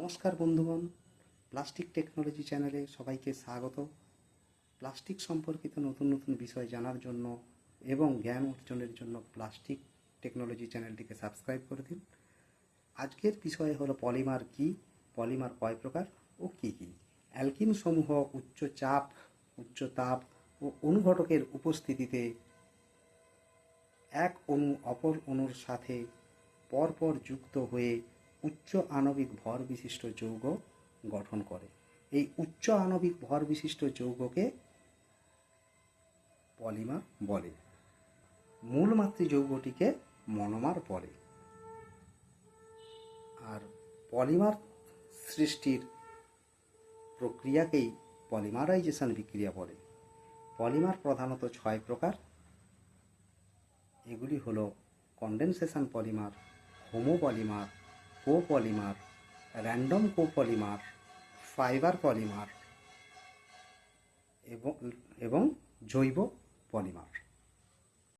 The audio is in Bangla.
নমস্কার বন্ধুগণ, প্লাস্টিক টেকনোলজি চ্যানেলে সবাইকে স্বাগত। প্লাস্টিক সম্পর্কিত নতুন নতুন বিষয় জানার জন্য এবং জ্ঞান অর্জনের জন্য প্লাস্টিক টেকনোলজি চ্যানেলটিকে সাবস্ক্রাইব করে দিন। আজকের বিষয় হলো পলিমার কি, পলিমার কয় প্রকার ও কি কি? অ্যালকিন সমূহ উচ্চ চাপ, উচ্চ তাপ ও অনুঘটকের উপস্থিতিতে এক অণু অপর অণুর সাথে পরপর যুক্ত হয়ে উচ্চ আণবিক ভর বিশিষ্ট যৌগ গঠন করে। এই উচ্চ আণবিক ভর বিশিষ্ট যৌগকে পলিমার বলে। মূল মাতৃ যৌগটিকে মনোমার বলে। আর পলিমার সৃষ্টির প্রক্রিয়াকেই পলিমারাইজেশন বিক্রিয়া বলে। পলিমার প্রধানত ছয় প্রকার। এগুলি হলো condensation polymer homopolymer copolymer random copolymer fibre polymer এবং এবং জৈব পলিমার